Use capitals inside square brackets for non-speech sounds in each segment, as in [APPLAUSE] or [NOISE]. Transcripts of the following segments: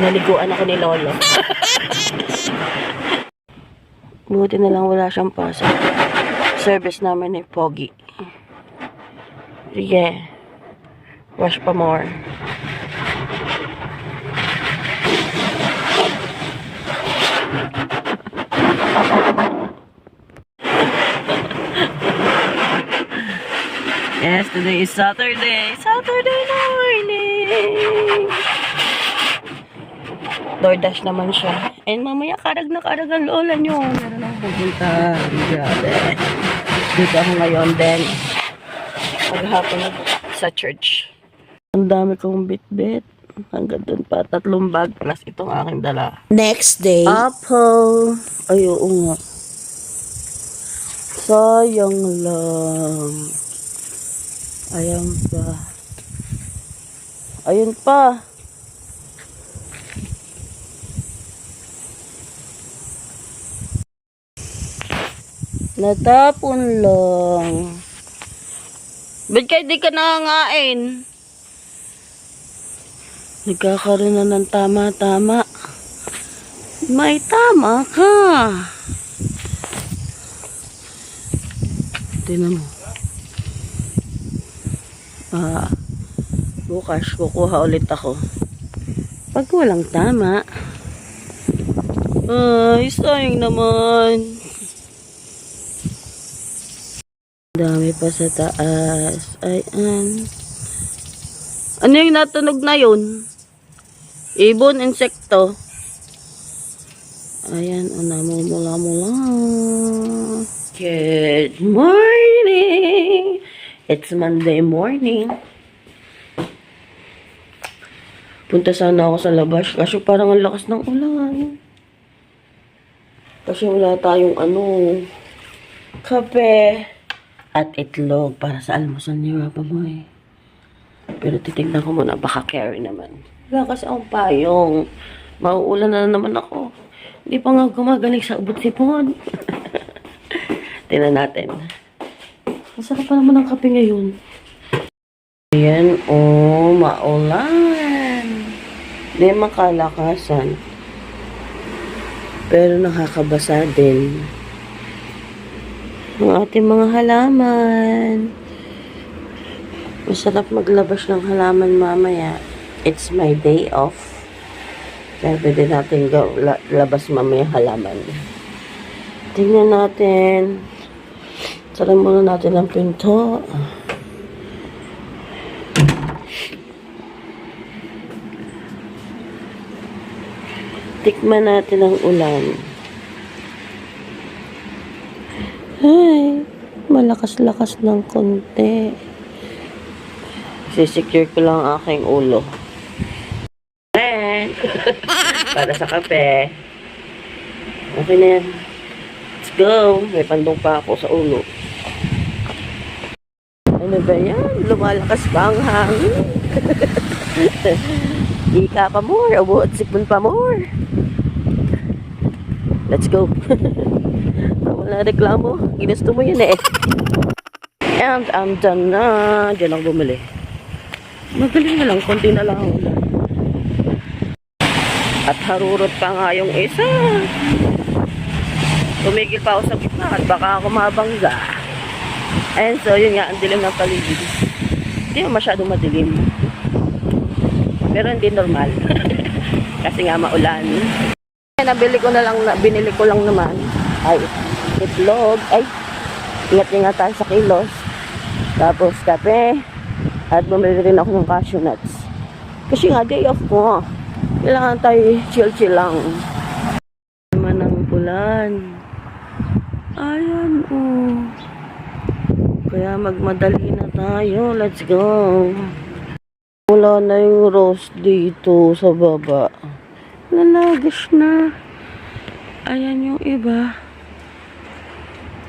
Naliguan ako ni Lolo. [LAUGHS] Buti na lang wala siyang pasok. Service namin ni Pogi. Sige. Wash pa more. [LAUGHS] Yes, today is Saturday. Saturday morning. DoorDash naman siya. And mamaya karag na karag ang lola nyo. Meron akong pupunta. Grabe. Dito ako ngayon then maghapon sa church. Ang dami kong bit-bit. Hanggang dun pa. Tatlong bag plus itong aking dala. Next day, Apple. Ay, oo nga. Sayang lang. Ayan pa. Ayun pa. Natapon lang. Ba't kayo di ka nangangain? Nagkakaroon na ng tama-tama. May tama ka. Tingnan mo. Ah, bukas kukuha ulit ako. Pag walang tama. Ay, sayang naman. Dami pa sa taas. Ay, an. Ano yung natunog na yun? Ibon, insekto. Ayan, o namumula-mula. Good morning! It's Monday morning. Punta sana ako sa labas kasi parang ang lakas ng ulan. Kasi wala tayong ano, kape at itlog para sa almusal ni Papa Boy. Pero titignan ko muna, baka carry naman. Wala kasi akong payong. Mauulan na naman ako. Hindi pa nga gumagaling sa ubot sipon. [LAUGHS] Tingnan natin. Masarap pa naman ang kape ngayon. Ayan, oh, maulan. Hindi makalakasan. Pero nakakabasa din. Ang ating mga halaman. Masarap maglabas ng halaman mamaya. It's my day off. Kaya pwede natin labas mamaya halaman. Tingnan natin. Sara muna natin ang pinto. Tikman natin ang ulan. Ay, malakas-lakas ng konti. Sisecure ko lang ang aking ulo. [LAUGHS] Para sa kape. Okay na yan. Let's go. May pandong pa ako sa ulo. Ano ba yan? Lumalakas pa ang hangin. [LAUGHS] Ika pa more. Ubuot sipon pa more. Let's go. [LAUGHS] Wala reklamo. Ginusto mo yun eh. And I'm done na. Diyan ako bumili. Magaling na lang. Konti na lang. At harurot pa nga yung isa. Tumigil pa ako sa gitna at baka ako mabangga. And so, yun nga, ang dilim ng paligid. Hindi masyadong madilim. Pero hindi normal. [LAUGHS] Kasi nga maulan. Nabili ko na lang, na- binili ko lang naman. Ay, itlog. Ay, ingat-ingat tayo sa kilos. Tapos kape. At bumili rin ako ng cashew nuts. Kasi nga, day off ko. Kailangan tayo chill-chill lang. Naman ang ulan. Ayan, oh. Kaya magmadali na tayo. Let's go. Wala na yung rose dito sa baba. Lalagas na. Ayan yung iba.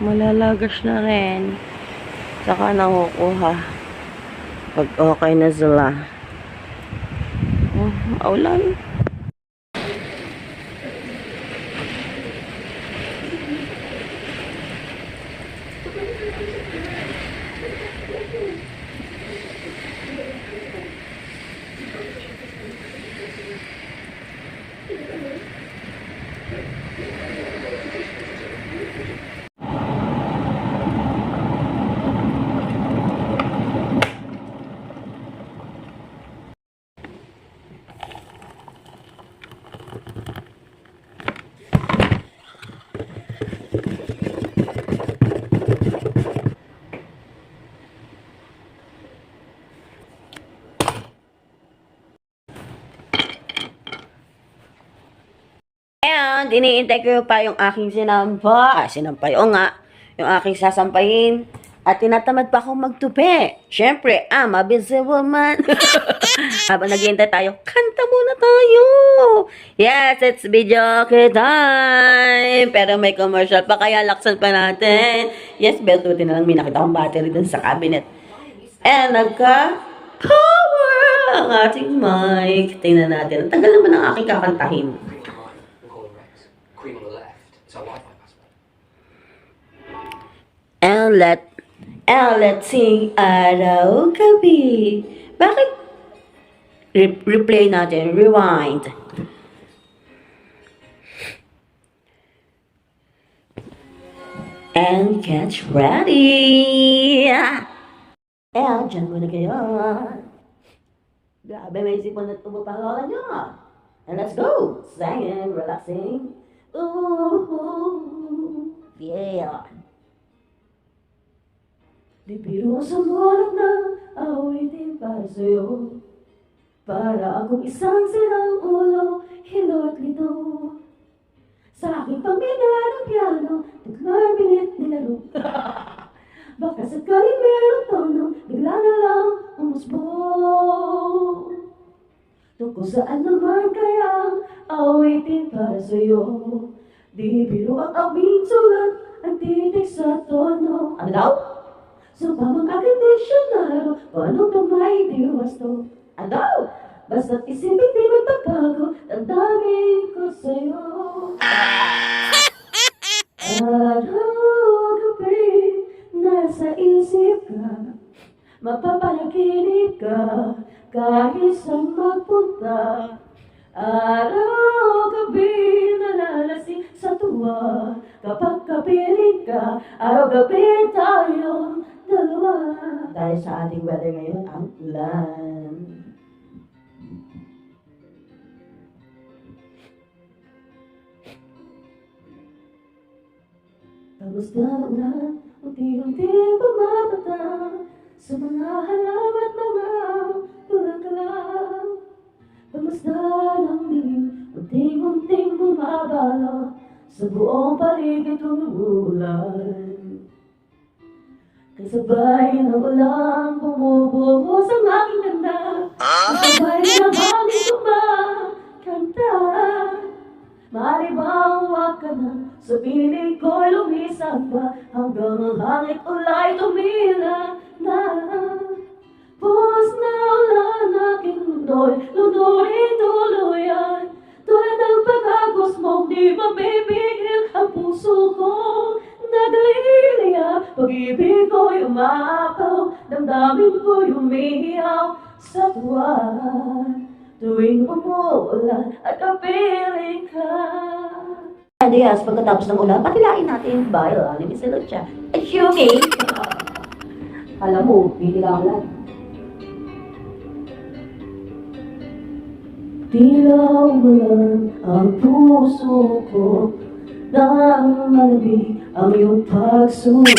Malalagas na rin. Saka nakukuha. Pag okay na sila. Oh, maulan. At iniintay ko pa yung aking sinampa. Ah, sinampay. O nga, yung aking sasampayin. At tinatamad pa akong magtupi. Siyempre, I'm a busy woman. [LAUGHS] Habang naghihintay tayo, kanta muna tayo. Yes, it's video time. Pero may commercial pa, kaya laksan pa natin. Yes, beltutin na lang. May nakita akong battery dun sa cabinet. And nagka power ang ating mic. Tingnan natin. Ang tagal naman ang aking kakantahin. And let, and let's sing araw gabi. Bakit? Re- replay natin. Rewind. And get ready! And dyan muna kayo. Grabe, may isipan na tumupalola nyo. And let's go! Singing, relaxing. Ooh, yeah. Di biro sa mulat na awitin para sa'yo. Para akong isang sirang ulo, hilo at lito. Sa aking pamilya [LAUGHS] ng piano, tuklay binit nilaro. Baka sakaling meron tono, bigla na lang umusbong Tungkol saan naman kaya awitin para sa'yo? Di biro ang aming sulat, ang titik sa tono. Ano daw? So, pamang aking disyonaryo, paano ba may diwasto? Ano? Basta't isipin di magbabago, damdamin ko sa'yo. Araw-gabi, nasa isip ka, mapapanaginip ka, kahit saan magpunta. Araw-gabi, nalalasing sa tuwa, kapag kapiling ka, araw-gabi tayo dalawa. Dahil sa ating weather ngayon, ang ulan. Kamusta ang ulan? Unti-unti bumabata Sa mga halaman at mga bulaklak Kamusta ang dilim? Unti-unting bumabala Sa buong paligid umuulan Kasabay ng ulan bumubuhos at kapiling ka Adias, pagkatapos ng ulan, patilain natin yung. Ano ni Silot siya? Assuming. Alam mo, bigla ulan. Tila ulan ang puso ko Nang malamig ang iyong pagsumama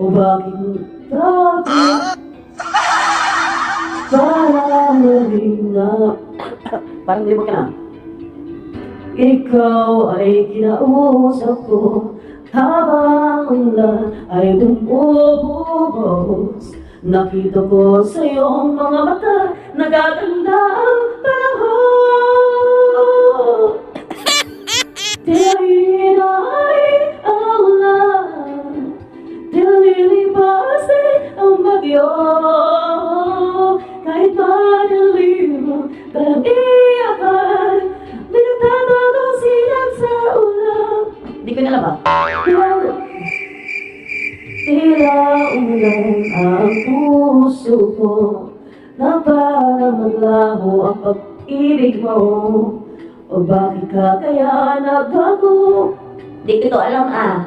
O bakit bakit Parang malamig na Parang limot ka na ikaw ay kinausap ko habang ang ulan ay bumubuhos. Nakita ko sa iyong mga mata nagaganda ang na parang maglaho ang pag-ibig mo. O bakit ka kaya nagbago? Di ko to alam ah.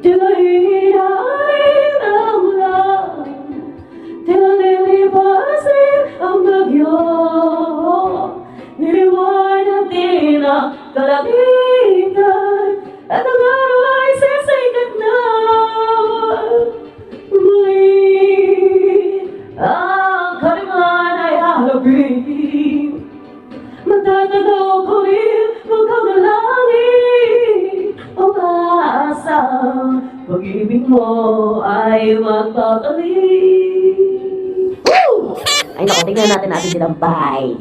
Tila hinahin ang ulan Tila lilipasin ang bagyo Niliwanag din ang kalagitan At ang pag-ibig mo ay magpapalik. Woo! Ay naku, tingnan natin natin silang bye.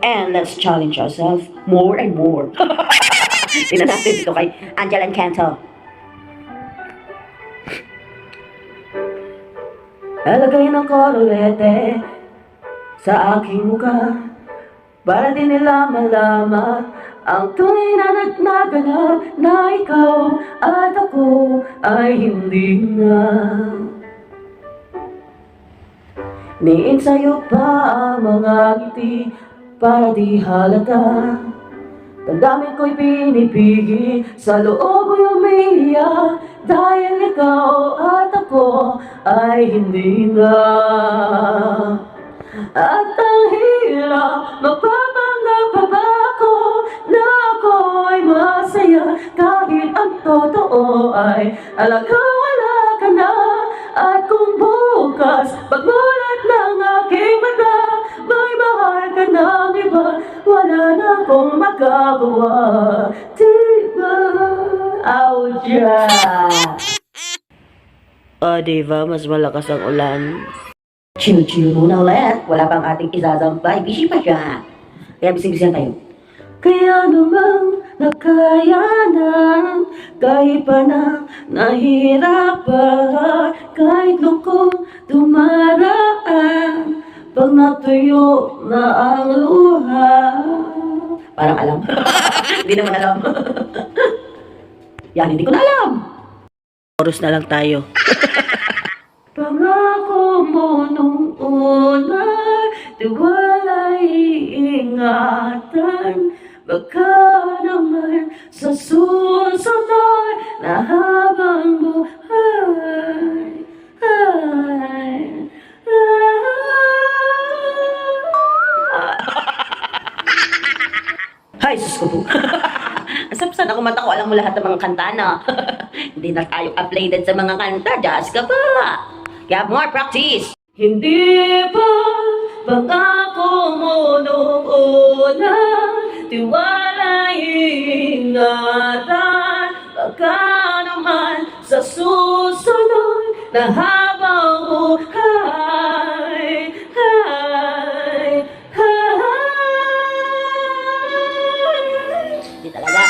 And let's challenge ourselves more and more. [LAUGHS] tingnan natin dito kay Angel and Canto. Alagay ng korolete sa aking muka para di nila malaman ang tunay na nagnaganap na ikaw at ako ay hindi na. Niin sa'yo pa ang mga ngiti para di halata. Damdamin ko'y pinipigil Sa loob mo'y umiiyak Dahil ikaw at ako Ay hindi na At ang hirap Magpapanggap ako Na ako ay masaya Kahit ang totoo ay Alagang wala ka na At kung bukas Pagmulat ng aking mata May mahal ka ng iba Wala na akong magagawa Diba? Ouch! O, diba? Mas malakas ang ulan. Chill-chill muna ulit. Wala pang ating isasampay. Busy pa siya. Kaya bising-bisihan tayo. Kaya namang nakayanan Kahit pa na nahirapan Kahit lukong dumaraan Pag natuyo na ang luha. Parang alam. [LAUGHS] Hindi naman alam. [LAUGHS] Yan, hindi ko na alam. Chorus na lang tayo. [LAUGHS] Pangako mo nung una Di wala'y iingatan Baka naman sa susunod Na habang buhay ay, ay. Hay, sus ko po. Asap sana kumanta ko, alam mo lahat ng mga kanta na. [LAUGHS] Hindi na tayo uploaded sa mga kanta, just ka pa. Kaya more practice. Hindi pa pangako mo nung una Tiwala ingatan Baka naman sa susunod Na habang buhay Hay, hay. Hindi talaga.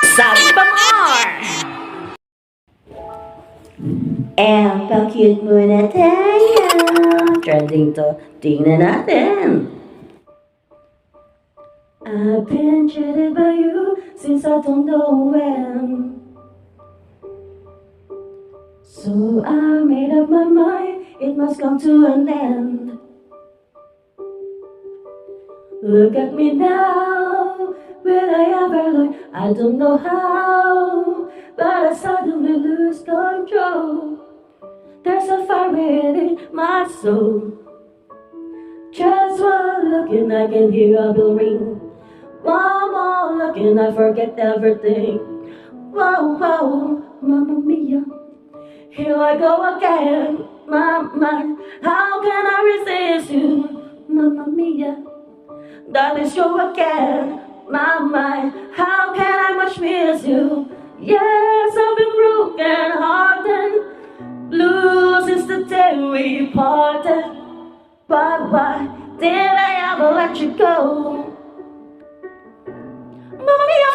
[LAUGHS] Sabi pa more! And pakit muna tayo. Trending to, tingnan natin. I've been jaded by you since I don't know when. So I made up my mind, it must come to an end. Look at me now, will I ever learn? I don't know how, but I suddenly lose control. There's a fire within my soul. Just one look and I can hear a bell ring. More looking, I forget everything. Wow, wow, mamma mia. Here I go again, my. How can I resist you, mamma mia? That is you again, my. How can I much miss you? Yes, I've been broken hearted. Blue since the day we parted. But why did I ever let you go? Mamma mia!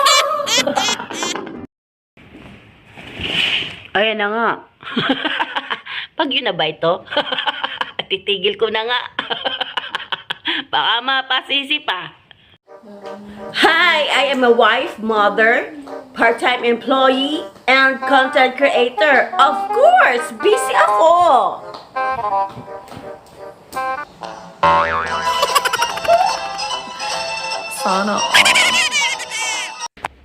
Ayan na nga. [LAUGHS] Pag yun na ba ito? [LAUGHS] Titigil ko na nga. [LAUGHS] Baka mapasisi pa. Hi, I am a wife, mother, part-time employee, and content creator. Of course, busy ako. Sana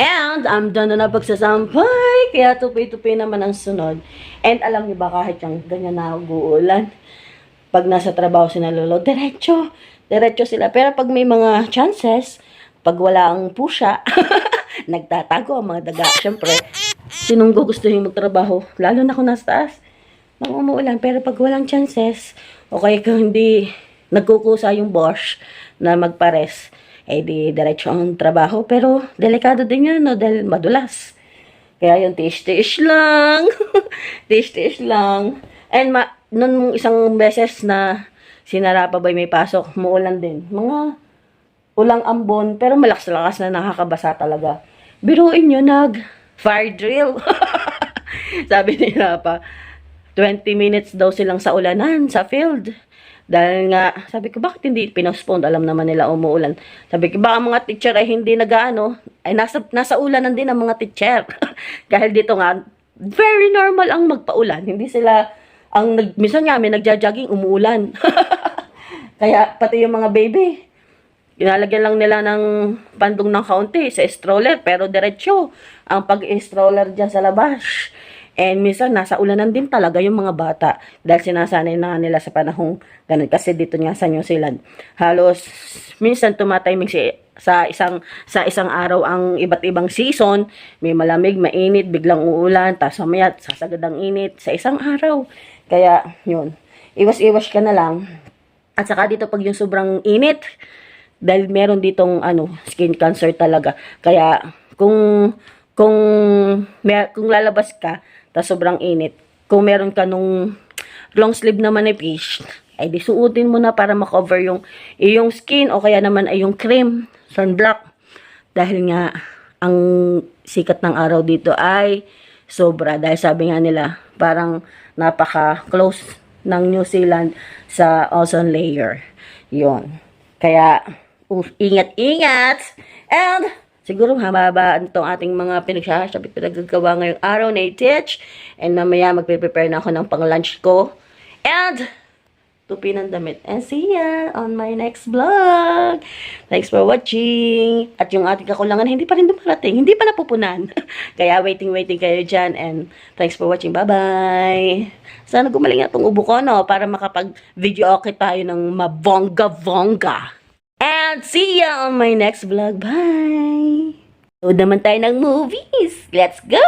And I'm done na na pagsasampay. Kaya tupi-tupi naman ang sunod. And alam niyo ba kahit yung ganyan na uulan, pag nasa trabaho si Lolo, diretso. Diretso sila. Pero pag may mga chances, pag wala ang pusha, [LAUGHS] nagtatago ang mga daga. Siyempre, sinong gugustuhin magtrabaho? Lalo na kung nasa taas. Nang umuulan. Pero pag walang chances, o kaya kung hindi nagkukusa yung boss na magpares, eh di diretso ang trabaho. Pero delikado din yun, no? Dahil madulas. Kaya yung tiis-tiis lang. [LAUGHS] tiis-tiis lang. And ma, nun isang beses na sinara pa ba may pasok, muulan din. Mga ulang ambon, pero malakas-lakas na nakakabasa talaga. Biruin nyo, nag fire drill. [LAUGHS] Sabi nila pa, 20 minutes daw silang sa ulanan, sa field. Dahil nga, sabi ko, bakit hindi pinospond? Alam naman nila umuulan. Sabi ko, baka mga teacher ay hindi nag-ano, ay nasa, nasa ulanan din ang mga teacher. [LAUGHS] Dahil dito nga, very normal ang magpaulan. Hindi sila, ang nag, minsan nga, may nagja-jogging, umuulan. [LAUGHS] Kaya, pati yung mga baby, Inalagyan lang nila ng pandong ng kaunti sa stroller, pero diretsyo ang pag-stroller dyan sa labas. And minsan, nasa ulanan din talaga yung mga bata dahil sinasanay na nila sa panahong ganun. Kasi dito nga sa New Zealand, halos minsan tumatiming si sa isang sa isang araw ang iba't ibang season, may malamig, mainit, biglang uulan, tapos mamaya sasagad ang init sa isang araw. Kaya, yun. Iwas-iwas ka na lang. At saka dito pag yung sobrang init, dahil meron ditong ano, skin cancer talaga. Kaya kung kung mer- kung lalabas ka ta sobrang init, kung meron ka nung long sleeve na manipis, ay di suotin mo na para makover yung iyong skin o kaya naman ay yung cream, sunblock. Dahil nga ang sikat ng araw dito ay sobra dahil sabi nga nila parang napaka close ng New Zealand sa ozone layer. Yon. Kaya ingat-ingat and siguro hababaan itong ating mga pinagsasabi pinagagawa ngayong araw na i-teach and mamaya magpe-prepare na ako ng pang-lunch ko and tupi ng damit. And see ya on my next vlog. Thanks for watching. At yung ating kakulangan, hindi pa rin dumarating. Hindi pa napupunan. [LAUGHS] Kaya waiting-waiting kayo dyan. And thanks for watching. Bye-bye. Sana gumaling na itong ubo ko, no? Para makapag-video okay tayo ng mabongga-bongga. And see ya on my next vlog. Bye! Nood naman tayo ng movies. Let's go!